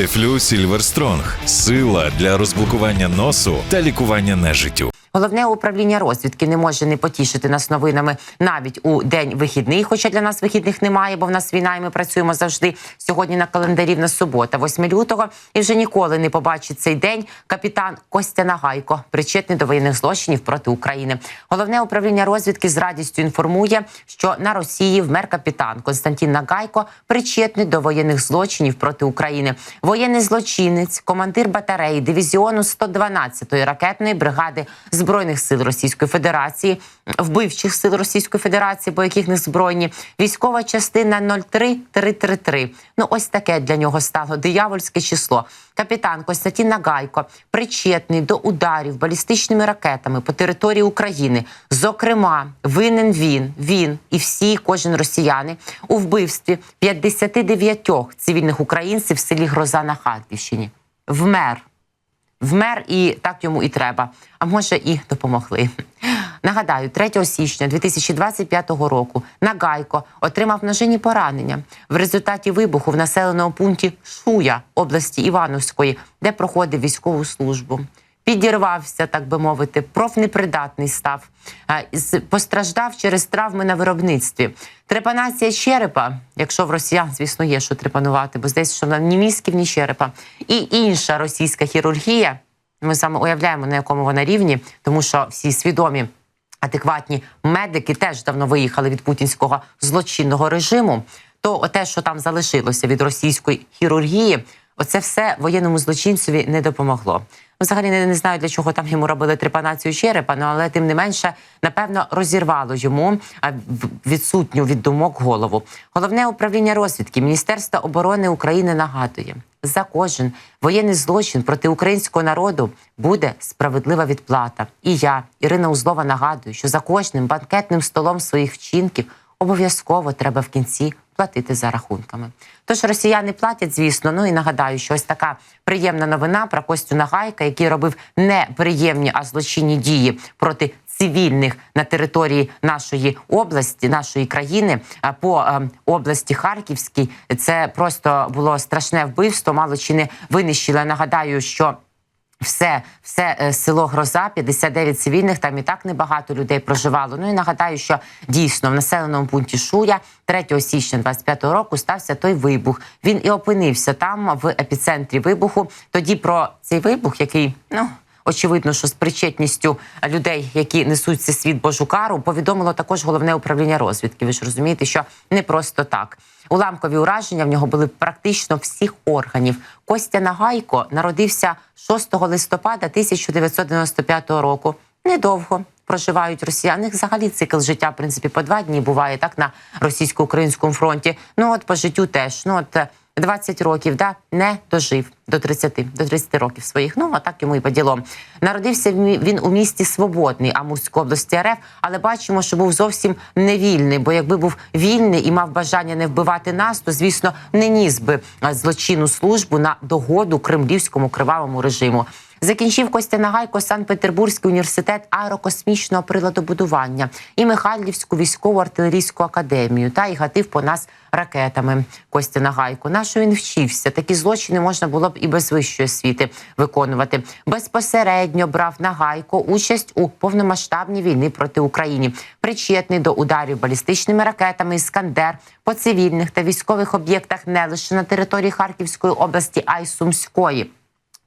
Дефлю Сільверстронг сила для розблокування носу та лікування нежиттю. Головне управління розвідки не може не потішити нас новинами навіть у день вихідний. Хоча для нас вихідних немає, бо в нас війна, і ми працюємо завжди. Сьогодні на календарі в нас субота, 8 лютого, і вже ніколи не побачить цей день капітан Костя Нагайко, причетний до воєнних злочинів проти України. Головне управління розвідки з радістю інформує, що на Росії вмер капітан Константин Нагайко, причетний до воєнних злочинів проти України. Воєнний злочинець, командир батареї дивізіону 112-ї ракетної бригади збройних сил Російської Федерації, вбивчих сил Російської Федерації, бо яких не збройні, військова частина 03333. Ну ось таке для нього стало диявольське число. Капітан Костянтин Нагайко причетний до ударів балістичними ракетами по території України. Зокрема, винен він, він і всі, кожен росіяни у вбивстві 59 цивільних українців в селі Гроза на Харківщині. Вмер вмер і так йому і треба. А може і допомогли. Нагадаю, 3 січня 2025 року Нагайко отримав ножині поранення в результаті вибуху в населеному пункті Шуя області Івановської, де проходив військову службу. Підірвався, так би мовити, профнепридатний став, постраждав через травми на виробництві. Трепанація черепа, якщо в росіян, звісно, є що трепанувати, бо здається, що ні мізків, ні черепа, і інша російська хірургія. Ми саме уявляємо, на якому вона рівні, тому що всі свідомі. Адекватні медики теж давно виїхали від путінського злочинного режиму. То те, що там залишилося від російської хірургії, оце все воєнному злочинцеві не допомогло. Взагалі не, не знаю, для чого там йому робили трепанацію черепа, ну але тим не менше, напевно, розірвало йому відсутню від думок голову. Головне управління розвідки Міністерства оборони України нагадує: за кожен воєнний злочин проти українського народу буде справедлива відплата. І я, Ірина Узлова, нагадую, що за кожним банкетним столом своїх вчинків обов'язково треба в кінці платити за рахунками. Тож росіяни платять, звісно. Ну і нагадаю, що ось така приємна новина про Костю Нагайка, який робив неприємні, а злочинні дії проти. Цивільних на території нашої області, нашої країни по е, області Харківській це просто було страшне вбивство. Мало чи не винищили. Нагадаю, що все, все е, село Гроза, 59 цивільних, там і так небагато людей проживало. Ну і нагадаю, що дійсно в населеному пункті Шуя 3 січня 25-го року стався той вибух. Він і опинився там в епіцентрі вибуху. Тоді про цей вибух, який ну. Очевидно, що з причетністю людей, які несуть цей світ Божу кару, повідомило також головне управління розвідки. Ви ж розумієте, що не просто так. Уламкові ураження в нього були практично всіх органів. Костя Нагайко народився 6 листопада 1995 року. Недовго проживають росіяни. Взагалі цикл життя, в принципі, по два дні буває так на російсько-українському фронті. Ну от по життю теж. Ну от е, 20 років, да, не дожив до 30, до 30 років своїх. Ну, а так йому і по ділом. Народився він у місті Свободний Амурської області РФ, але бачимо, що був зовсім не вільний. Бо якби був вільний і мав бажання не вбивати нас, то звісно не ніс би злочинну службу на догоду кремлівському кривавому режиму. Закінчив Костя Нагайко Санкт-Петербурзький університет аерокосмічного приладобудування і Михайлівську військову артилерійську академію та і гатив по нас ракетами. Костя Нагайко. На що він вчився? Такі злочини можна було б і без вищої освіти виконувати. Безпосередньо брав Нагайко участь у повномасштабній війні проти України, причетний до ударів балістичними ракетами Іскандер по цивільних та військових об'єктах не лише на території Харківської області, а й Сумської.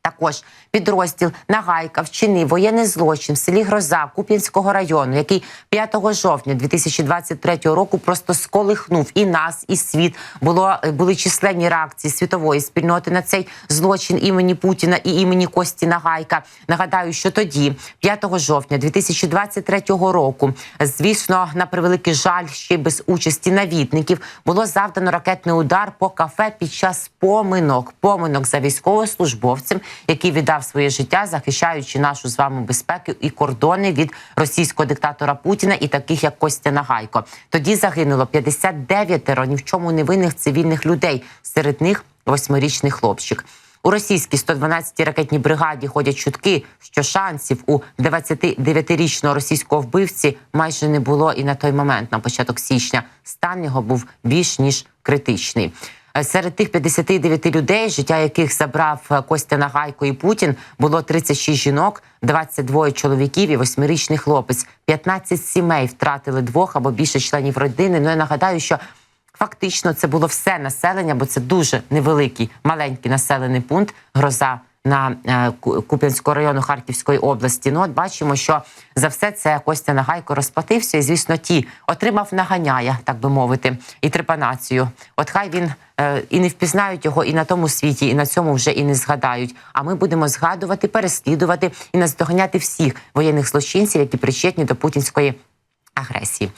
Також підрозділ Нагайка вчинив воєнний злочин в селі Гроза Куп'янського району, який 5 жовтня 2023 року просто сколихнув і нас, і світ. Було були численні реакції світової спільноти на цей злочин імені Путіна і імені Кості Нагайка. Нагадаю, що тоді, 5 жовтня 2023 року, звісно, на превеликий жаль, ще без участі навідників, було завдано ракетний удар по кафе під час поминок. Поминок за військовослужбовцем, який віддав своє життя, захищаючи нашу з вами безпеку і кордони від російського диктатора Путіна і таких як Костя Нагайко. Тоді загинуло 59 ні в чому невинних цивільних людей. Серед них восьмирічний хлопчик. У російській 112-й ракетній бригаді ходять чутки, що шансів у 29-річного російського вбивці майже не було і на той момент, на початок січня, стан його був більш ніж критичний. Е, Серед тих 59 людей, життя яких забрав е, Костя Нагайко і Путін, було 36 жінок, 22 чоловіків і восьмирічний хлопець. 15 сімей втратили двох або більше членів родини. Ну я нагадаю, що фактично це було все населення, бо це дуже невеликий маленький населений пункт. Гроза на е, Куп'янського району Харківської області. Ну, от бачимо, що за все це Костя Нагайко розплатився. І звісно, ті отримав наганяя, так би мовити, і трепанацію. От хай він е, і не впізнають його і на тому світі, і на цьому вже і не згадають. А ми будемо згадувати, переслідувати і наздоганяти всіх воєнних злочинців, які причетні до путінської агресії.